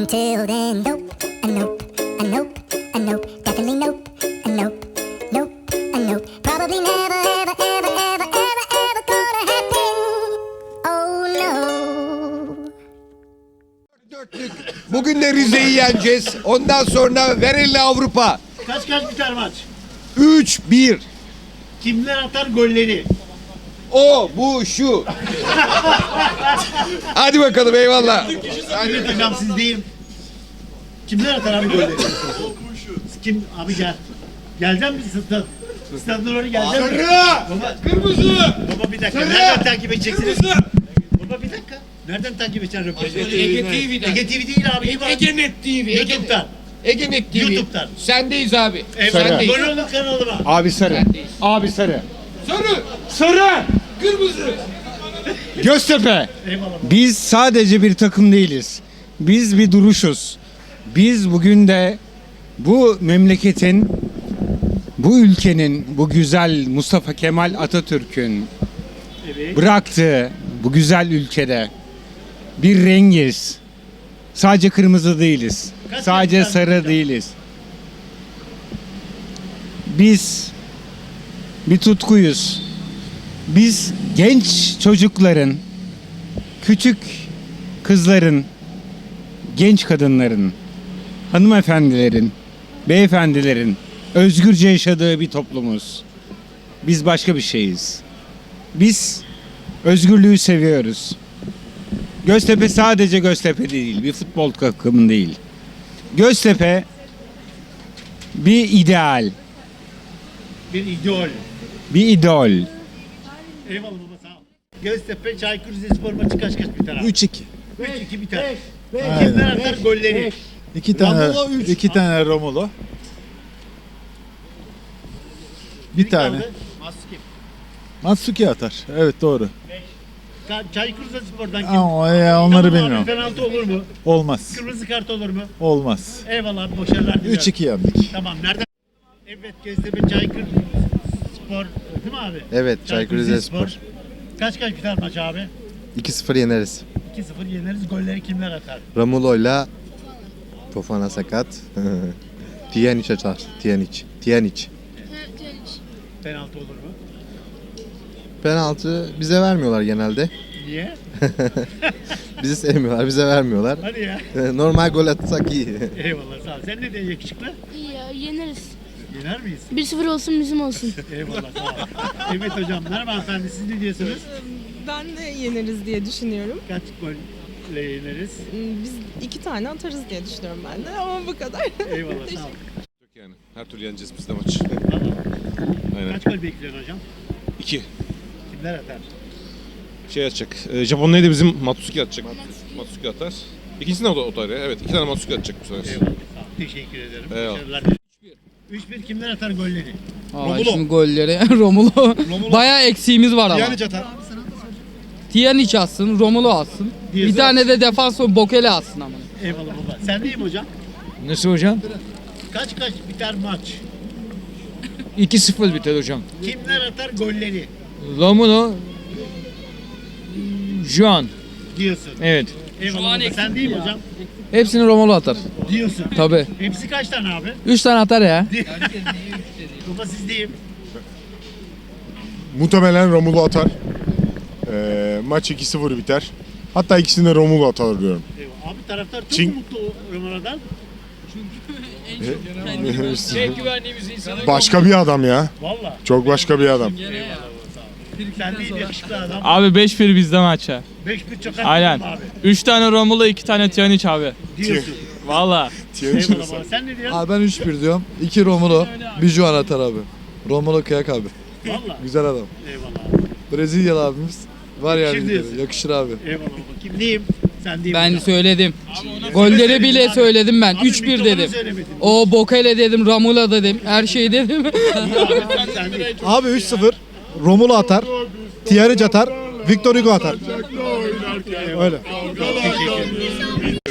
Until then, nope, a nope, a nope, a nope, definitely nope, a nope, nope, a nope. Probably never, ever, ever, ever, ever, ever gonna happen. Oh no. Dörtlük. Bugün de Rize'yi yeneceğiz. Ondan sonra Verelli Avrupa. Kaç kaç biter maç? 3-1. Kimler atar golleri? O, bu, şu. Hadi bakalım eyvallah. Evet hocam sizdeyim. Kimler atar abi golleri? Kim? Abi gel. Gelecek misin stat? Stadına doğru gelecek misin? Baba, Kırmızı. baba bir dakika. Nereden takip edeceksiniz? Baba bir dakika. Nereden takip edeceksin röportajı? Ege TV'den. Ege TV değil abi. bak. Egenet TV. YouTube'dan. Egenet TV. YouTube'dan. Sendeyiz abi. Evet. Sendeyiz. Golünün kanalıma. Abi sarı. Abi sarı. Sarı. Sarı. Kırmızı. Göztepe. Biz sadece bir takım değiliz. Biz bir duruşuz. Biz bugün de bu memleketin, bu ülkenin, bu güzel Mustafa Kemal Atatürk'ün Evet. bıraktığı bu güzel ülkede bir rengiz. Sadece kırmızı değiliz. Kaç Sadece sarı değiliz. Biz bir tutkuyuz. Biz genç çocukların, küçük kızların, genç kadınların, hanımefendilerin, beyefendilerin özgürce yaşadığı bir toplumuz. Biz başka bir şeyiz. Biz özgürlüğü seviyoruz. Göztepe sadece Göztepe değil, bir futbol takımı değil. Göztepe bir ideal, Bir idol. Bir idol. Eyvallah baba sağ ol. Göztepe Çaykur Rizespor maçı kaç kaç biter abi? 3-2. 3-2 biter. Kimler atar golleri? İki tane Romulo üç. iki tane Romulo. Bir tane. Kaldı. Maske. Matsuki atar. Evet doğru. Ka- Çaykur Rizespor'dan kim? Ama ya onları Tamam abi, bilmiyorum. Penaltı olur mu? Olmaz. Kırmızı kart olur mu? Olmaz. Eyvallah abi başarılar diliyorum. 3-2 yendik. Tamam nereden? Evet Göztepe Çaykur Spor değil mi abi? Evet, Çaykur Rizespor. Kaç kaç biter maç abi? 2-0 yeneriz. 2-0 yeneriz. Golleri kimler atar? Ramulo'yla Tofana sakat. Tiyaniç atar. Tiyaniç. Tiyaniç. Penaltı olur mu? Penaltı bize vermiyorlar genelde. Niye? Bizi sevmiyorlar, bize vermiyorlar. Hadi ya. Normal gol atsak iyi. Eyvallah sağ ol. Sen ne diyorsun yakışıklı? İyi ya yeneriz. Yener miyiz? 1-0 olsun bizim olsun. Eyvallah sağ ol. Evet hocam merhaba hanımefendi siz ne diyorsunuz? Ben de yeneriz diye düşünüyorum. Kaç golle yeneriz? Biz iki tane atarız diye düşünüyorum ben de ama bu kadar. Eyvallah sağ ol. Yani her türlü yeneceğiz biz de maç. Aynen. Kaç gol bekliyorsun hocam? 2. Kimler atar? Şey atacak. E, Japon neydi bizim Matsuki atacak. Matsuki atar. İkincisinde o da atar ya. Evet iki tane Matsuki atacak bu sefer. Eyvallah sağ. Teşekkür ederim. Eyvallah. Başarılar. 3-1 kimler atar golleri? Aa, şimdi golleri Romulo. Bayağı eksiğimiz var ama. Pjanic atar. Tiyaniç atsın, Romulo atsın. Diyorsun. Bir tane de defans Bokele atsın ama. Eyvallah baba. Sen değil mi hocam? Nasıl hocam? Kaç kaç biter maç? 2-0 biter hocam. Kimler atar golleri? Romulo Juan. Diyorsun. Evet. Eyvallah baba. Sen değil mi hocam? Hepsini Romulo atar. Diyorsun. Tabi. Hepsi kaç tane abi? 3 tane atar ya. Baba sizdeyim. Muhtemelen Romulo atar. Ee, maç 2-0 biter. Hatta ikisini de Romulo atar diyorum. Eyvallah. Abi taraftar çok Çin- mutlu o Romano'dan. Başka bir adam ya. Valla. Çok başka bir adam. Sen değil yakışıklı adam. Abi 5-1 bizde maça. 5-1 çok az Aynen. abi. 3 tane Romulo 2 tane Tiyaniç abi. Diyorsun. Valla. Tiyaniç Eyvallah baba. Sen ne diyorsun? Abi ben 3-1 diyorum. 2 Romulo, bir Juan atar abi. Romulo kıyak abi. Valla. Güzel adam. Eyvallah abi. Brezilyalı abimiz. Var Yakışır yani. diyorsun. Yakışır abi. Eyvallah baba. Kimliyim? Sen değil Ben söyledim. Golleri bile Abi. söyledim ben. Abi 3-1 mikrofonu dedim. söylemedin. O Bokele dedim, Romulo dedim. Her şeyi dedim. Abi sen değil. Abi 3-0. Romulo atar. Tiyanic atar. Victor Hugo atar. Öyle.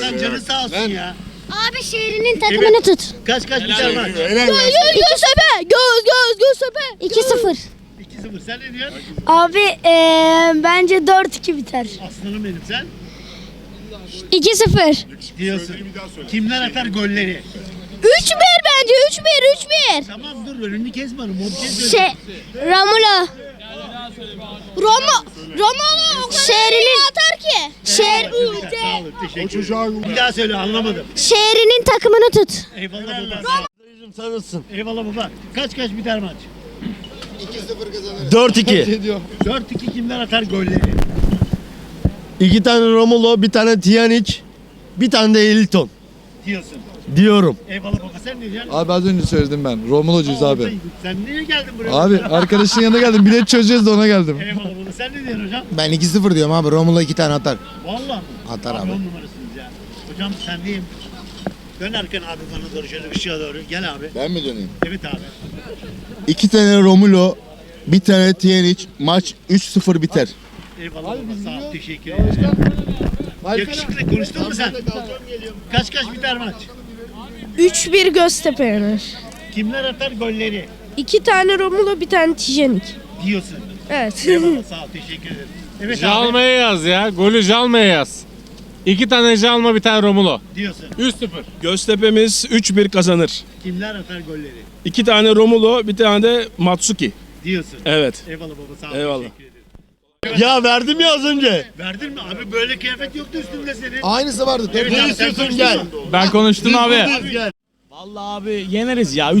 Sen canı sağ olsun ya. Abi şehrinin takımını tut. Kaç kaç biter maç? Göztepe! Göz göz Göztepe! 2-0. 2-0. Sen ne diyorsun? Abi eee, bence 4-2 biter. Aslanım benim sen. 2-0. Diyorsun. Kimler atar golleri? 3-1 bence 3-1 3-1. Tamam dur önünü kesme. O bir şey söyle. Şey, Romulo. Romo, Romulo şehrinin atar ki. Şehir, Sağ olun teşekkür ederim. Bir daha söyle anlamadım. şehrinin takımını tut. Eyvallah baba. Sarılsın. Eyvallah baba. Kaç kaç biter maç? 4-2. 4-2 kimler atar golleri? İki tane Romulo, bir tane Tiyaniç, bir tane de Elton Diyorsun. Diyorum. Eyvallah baba sen ne diyorsun? Abi az önce söyledim ben. Romulocuyuz Aa, abi. Sen niye geldin buraya? Abi arkadaşın yanına geldim. Bilet çözeceğiz de ona geldim. Eyvallah baba sen ne diyorsun hocam? Ben 2-0 diyorum abi. Romulo iki tane atar. Vallahi mı? Atar abi. abi. on numarasınız ya. Hocam sen diyeyim. Dön arkana abi bana doğru şöyle ışığa doğru. Gel abi. Ben mi döneyim? Evet abi. İki tane Romulo, bir tane Tiyaniç. Maç 3-0 biter. Eyvallah baba sağ ol. Teşekkür ederim. Yakışıklı konuştun mu sen? Kaç kaç biter maç? 3-1 Göztepe yener. Kimler atar golleri? İki tane Romulo bir tane Tijenik. Diyorsun. Evet. Eyvallah sağ ol. Teşekkür ederim. Evet abi. Jalma'ya yaz ya. Golü Jalma'ya yaz. İki tane Jalma bir tane Romulo. Diyorsun. 3-0. Göztepe'miz 3-1 kazanır. Kimler atar golleri? İki tane Romulo, bir tane de Matsuki. Diyorsun. Evet. Eyvallah baba sağ ol. Eyvallah. Teşekkür ederim. Ya verdim ya az önce. Verdin mi abi? Böyle kıyafet yoktu üstünde senin. Aynısı vardı. Evet sen konuştun gel. Ben konuştum abi. Vallahi abi yeneriz ya 3-0. 3-0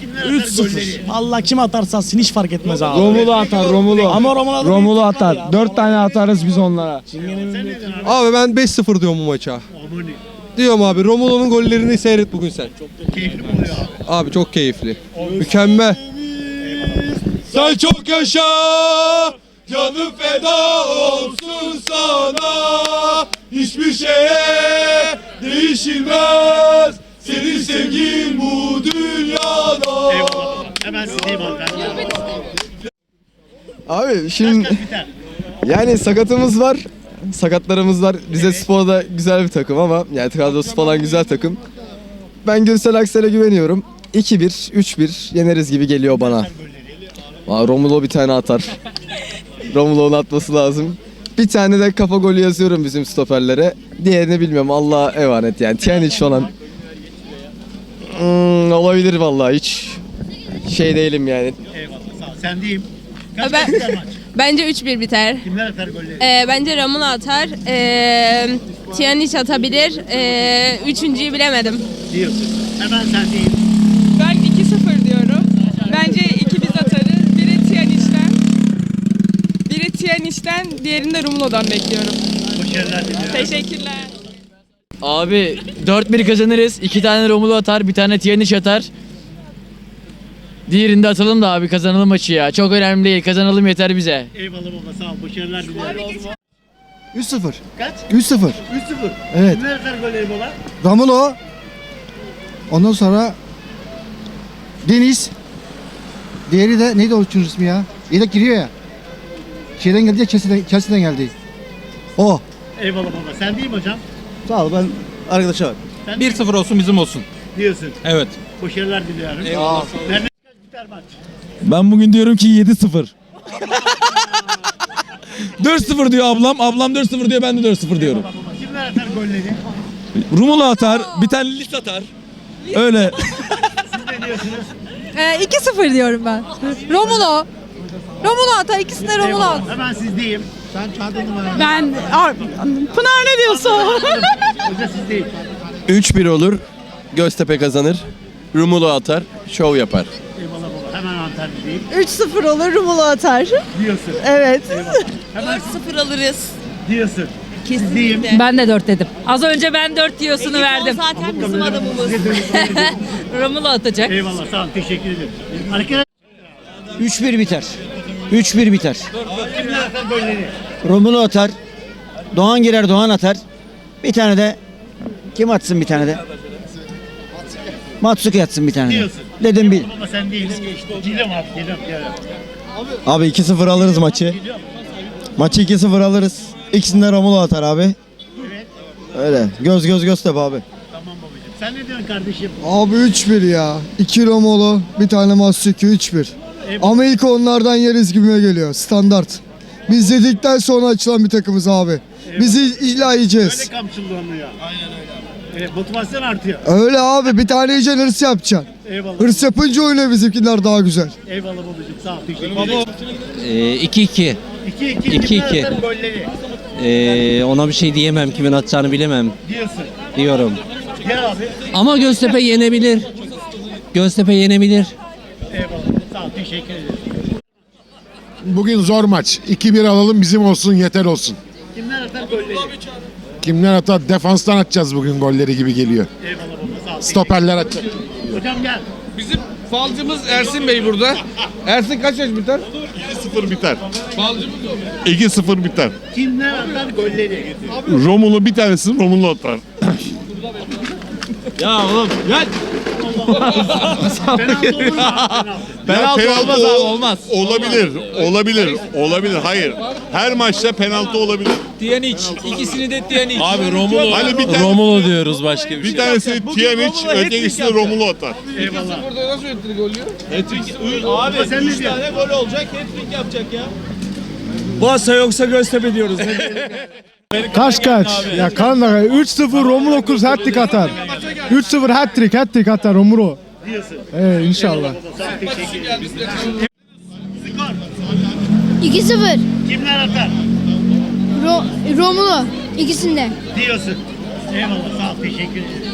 kimler atar golleri? Allah kim atarsa atsın hiç fark etmez abi. Romulo atar Romulo. Ama Romulo Romulo atar. 4 tane atarız biz onlara. Sen ne diyorsun abi? Abi ben 5-0 diyorum bu maça. Amoni. Diyorum abi Romulo'nun gollerini seyret bugün sen. Keyifli mi oluyor abi? Abi çok keyifli. Mükemmel. Sen çok yaşa. Canım feda olsun sana. Hiçbir şeye değişilmez. Senin sevgin bu dünyada. Eyvallah. Hemen sizeyim abi. Ben Abi şimdi biter? yani sakatımız var. Sakatlarımız var. Rize Spor da güzel bir takım ama yani Trabzonspor falan güzel takım. Ben Gürsel Aksel'e güveniyorum. 2-1, 3-1 yeneriz gibi geliyor bana. Aa, Romulo bir tane atar. Romulo'nun atması lazım. Bir tane de kafa golü yazıyorum bizim stoperlere. Diğerini bilmiyorum. Allah'a emanet yani. Tiyaniç falan. Hmm, olabilir vallahi hiç şey değilim yani. Eyvallah sağ ol. Sen diyeyim. Kaç Ben- biter maç? Bence 3-1 biter. Kimler atar golleri? Ee, bence Romulo atar. Ee, Tiyaniç atabilir. Ee, üçüncüyü bilemedim. Diyorsun. Hemen sen diyeyim. Ben 2-0 diyorum. Bence iki biz atarız. Biri Tiyaniç'ten. Tiyaniç'ten, diğerini de Romulo'dan bekliyorum. Başarılar diliyorum. Teşekkürler. Abi 4-1 kazanırız. 2 tane Romulo atar, bir tane Tiyaniç atar. Diğerinde atalım da abi kazanalım maçı ya. Çok önemli değil. Kazanalım yeter bize. Eyvallah baba sağ ol. Başarılar diliyorum. 3-0. Kaç? 3-0. 3-0. Evet. Kimler atar golleri baba? Romulo. Ondan sonra Deniz. Diğeri de neydi o çocuğun ismi ya? Yedek giriyor ya. Şeyden geldi ya Chelsea'den, Chelsea'den geldi. O. Eyvallah baba. Sen diyeyim hocam. Sağ ol ben arkadaşa bak. Sen 1-0 olsun bizim olsun. diyorsun. Evet. Başarılar diliyorum. Eyvallah. Nerede biter maç? Ben bugün diyorum ki 7-0. 4-0 diyor ablam. Ablam 4-0 diyor ben de 4-0 diyorum. Baba baba. Kimler atar golleri? Rumulu atar. Bir tane lis atar. Öyle. Siz ne diyorsunuz? 2-0 diyorum ben. Romulo. Romulo atar. İkisini de Eyvallah. Hemen sizdeyim. Sen kağıdın numaranı. Ben... Pınar ne diyorsun? Hoca sizdeyim. 3-1 olur. Göztepe kazanır. Romulo atar. Şov yapar. Eyvallah baba. Hemen Antalya'dayım. 3-0 olur Romulo atar. Diyorsun. Evet. Hemen 0 alırız. diyorsun. Sizdeyim. Ben de 4 dedim. Az önce ben 4 diyosunu verdim. zaten bizim adamımız. Size dönüp Romulo atacak. Eyvallah sağ ol. Teşekkür ederim. Arkadaşlar 3-1 biter. 3-1 biter. Romulo atar. Doğan girer Doğan atar. Bir tane de kim atsın bir tane de? Matsuki atsın bir tane de. Dedim bir. Sen değil. Geliyorum abi. Geliyorum. Abi 2-0 alırız maçı. Maçı 2-0 alırız. İkisini de Romulo atar abi. Öyle. Göz göz göz tabi abi. Tamam babacığım. Sen ne diyorsun kardeşim? Abi 3-1 ya. 2 Romolo, bir tane Matsuki 3-1. İlk onlardan yeriz gibime geliyor. Standart. Biz dedikten sonra açılan bir takımız abi. Bizi illa Öyle yiyeceğiz. kamçılanıyor. Aynen öyle. Evet, motivasyon artıyor. Öyle abi bir tane yiyeceksin hırs yapacaksın. Eyvallah. Hırs yapınca oynuyor bizimkiler daha güzel. Eyvallah babacığım sağ ol. Teşekkür ederim. 2-2. 2-2. İki, iki. golleri? Ee, ona bir şey diyemem. Kimin atacağını bilemem Diyorsun. diyorum. Gel abi. Ama Göztepe yenebilir. Göztepe yenebilir. Eyvallah. Teşekkür ederim. Bugün zor maç. 2-1 alalım bizim olsun yeter olsun. Kimler atar golleri? Kimler atar? Defanstan atacağız bugün golleri gibi geliyor. Eyvallah baba sağ ol. Stoperler atacak. Hocam gel. Bizim falcımız Ersin Bey burada. Ersin kaç yaş biter? 2-0 biter. Falcımız o. 2-0 biter. Kimler atar golleri? Romulo bir tanesi Romulo atar. Ya oğlum gel. Penaltı olur mu? Penaltı. Penaltı, olmaz abi olmaz. Olabilir, olabilir, olabilir. Hayır. Her maçta penaltı olabilir. Tiyaniç. İkisini de Tiyaniç. Abi Romulo. Hani bir tane- Romulo diyoruz başka bir, Bir şey. tanesi Bugün Tiyaniç, Romulo hat-trick ötekisi de yapacak. Romulo atar. Eyvallah. Burada nasıl ettirik oluyor? Abi Baba sen ne 3 diyorsun? tane gol olacak hat-trick yapacak ya. Boğaz'a yoksa Göztepe diyoruz. Kaç kaç? Ya kanka 3-0 Romulo Kurs hat-trick atar. 3-0 hat-trick hat-trick atar Romulo. Diyorsun. Evet inşallah. Sağ ol. Teşekkür ederim. Skor. 2-0. Kimler atar? Ro Romulo. İkisinde. Diyorsun. Eyvallah sağ ol. Teşekkür ederim.